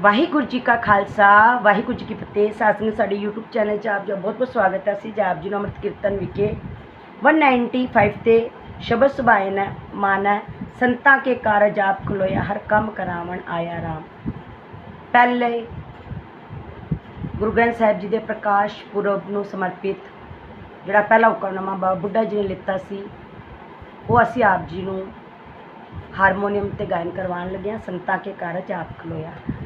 ਵਾਹਿਗੁਰੂ ਜੀ ਕਾ ਖਾਲਸਾ, ਵਾਹਿਗੁਰੂ ਜੀ ਕੀ ਫਤਿਹ। ਸਾਸਨ ਸਾਡੇ YouTube channel 'ਚ ਆਪ ਜੀ ਦਾ ਬਹੁਤ ਬਹੁਤ ਸਵਾਗਤ ਹੈ। ਅਸੀਂ ਜਾਪ ਜੀ ਨੂੰ ਅੰਮ੍ਰਿਤ ਕੀਰਤਨ ਵਿਖੇ 195 ਤੇ ਸ਼ਬਦ ਸੁਭਾਇਨ ਹੈ, ਮਾਨ ਸੰਤਾਂ ਕੇ ਕਾਰਜ ਆਪ ਖਲੋਇਆ, ਹਰ ਕੰਮ ਕਰਾਵਣ ਆਇਆ ਰਾਮ। ਪਹਿਲੇ ਗੁਰੂ ਗ੍ਰੰਥ ਸਾਹਿਬ ਜੀ ਦੇ ਪ੍ਰਕਾਸ਼ ਪੁਰਬ ਨੂੰ ਸਮਰਪਿਤ ਜਿਹੜਾ ਪਹਿਲਾ ਹੁਕਮਨਾਮਾ ਬਾਬਾ ਬੁੱਢਾ ਜੀ ਨੇ ਲਿੱਤਾ ਸੀ, ਉਹ ਅਸੀਂ ਆਪ ਜੀ ਨੂੰ ਹਾਰਮੋਨੀਅਮ ਤੇ ਗਾਇਨ ਕਰਵਾਉਣ ਲੱਗੇ ਹਾਂ, ਸੰਤਾਂ ਕੇ ਕਾਰਜ ਆਪ ਖਲੋਇਆ।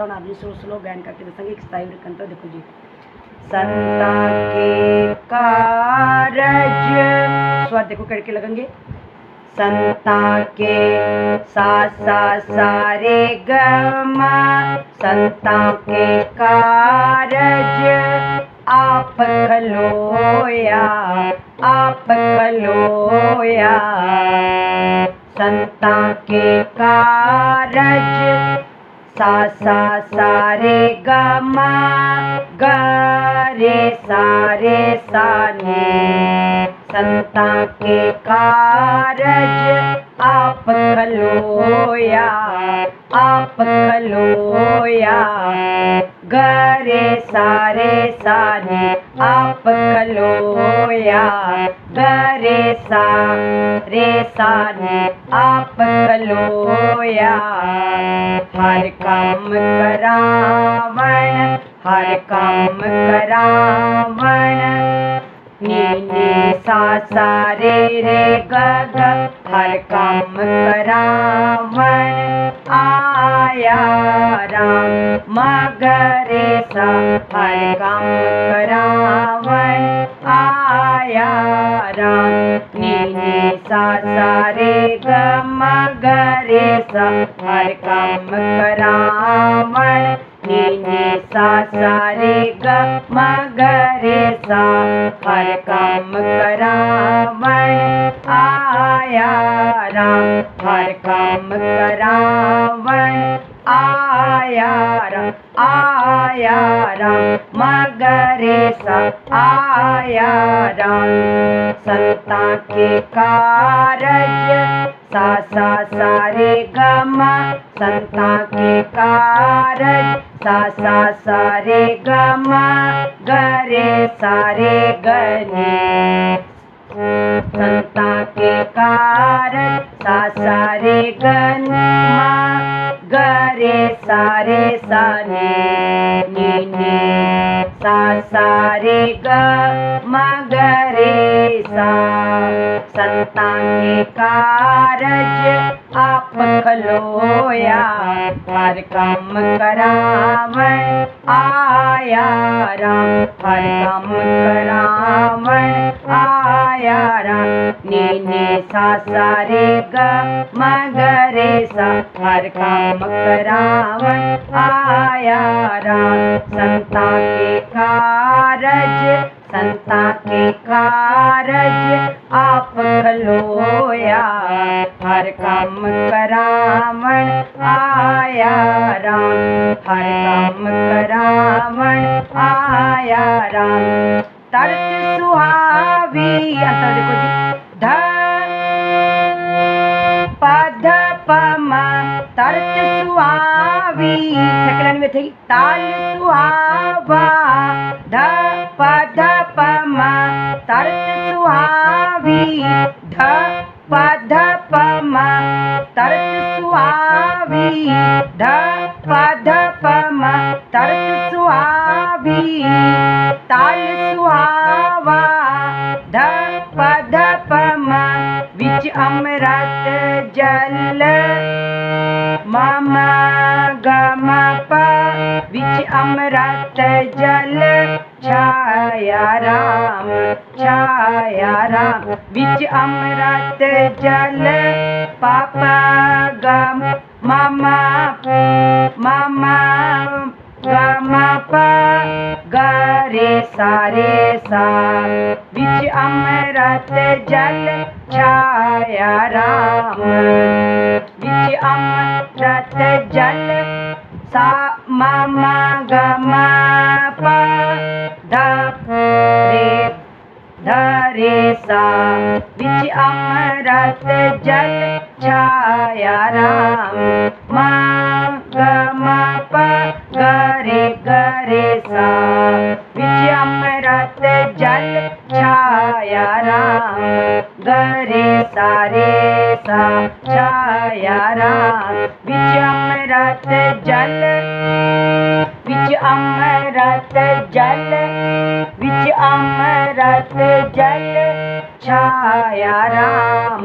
किया हूँ आपने स्लो स्लो गायन करके दसेंगे एक स्थायी कंठ देखो जी संता के कारज स्वर देखो करके लगेंगे संता के सा सा सा रे ग म संता के कारज आप खलोया आप खलोया संता के कारज सा सा सा ग ग रे सा रे सा नी। संता के कारज आप खलोया आप खलोया गरे सारे सारे आप खलोया गरे सा रे सारे आप खलोया हर काम करावण हर काम करावण नीने सा सा रे रे ग हर काम करावन आया राम मगरे सा हर काम करावन आया राम नीले सा सा रे ग मगरे सा, हर काम करावन रे सा सा रे ग म ग रे सा हर काम कराव आया राम। हर काम आया राम आया रा आरा मगरे सा आया राम। सत्ता के कारज सा सा रे, ग, म, संतां के कारज। सा सा सा, रे, ग, म, ग, रे, सा, रे, ग, नि। संतां के कारज, सा सा, रे, ग, न, म, ग, रे, सा रे, सा नि नि। सा सा, रे, ग, म, ग, रे, सा। संतां के कारज आप खलोया हर काम करावण, आया राम, हर काम करावण, आया राम। नी नी सा सा रे ग म ग रे सा, हर काम करावण, आया राम। संता के कारज संता के कारज खलोया हर काम करावण आया राम हर काम करावण आया राम। तरत सुहावी देखो સા પમા, તર્ત સુઆવી. સકલાની મેં થઈ તાલ સુઆવા ધ પ ધ પમા, તર્ત ધ पध पमा तरत सुहावी, ताल सुहावा ध पध पमा विच अमृत जल, मम गम प विच अमृत जल, छाया राम छाया राम, विच अमृत जल, पाप गम mama mama Gama pa gare sare sa Vich amrat jal chaya ram. Vich amrat jal sa mama gama pa da re da re sa. Vich amrat jal छाया राम मा ग म प गरे गरे सा। विच अमृत जल छाया राम गरे सारे सा छाया राम विच अमृत जल विच अमृत जल विच अमृत जल छाया राम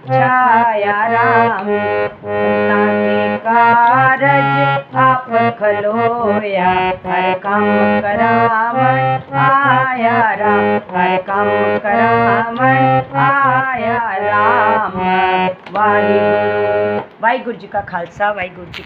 छाया राम संता के कारज आप खलोया हर काम करावण आया राम हर काम करावण आया राम ਵਾਹਿਗੁਰੂ ਵਾਹਿਗੁਰੂ ਜੀ ਕਾ ਖਾਲਸਾ ਵਾਹਿਗੁਰੂ ਜੀ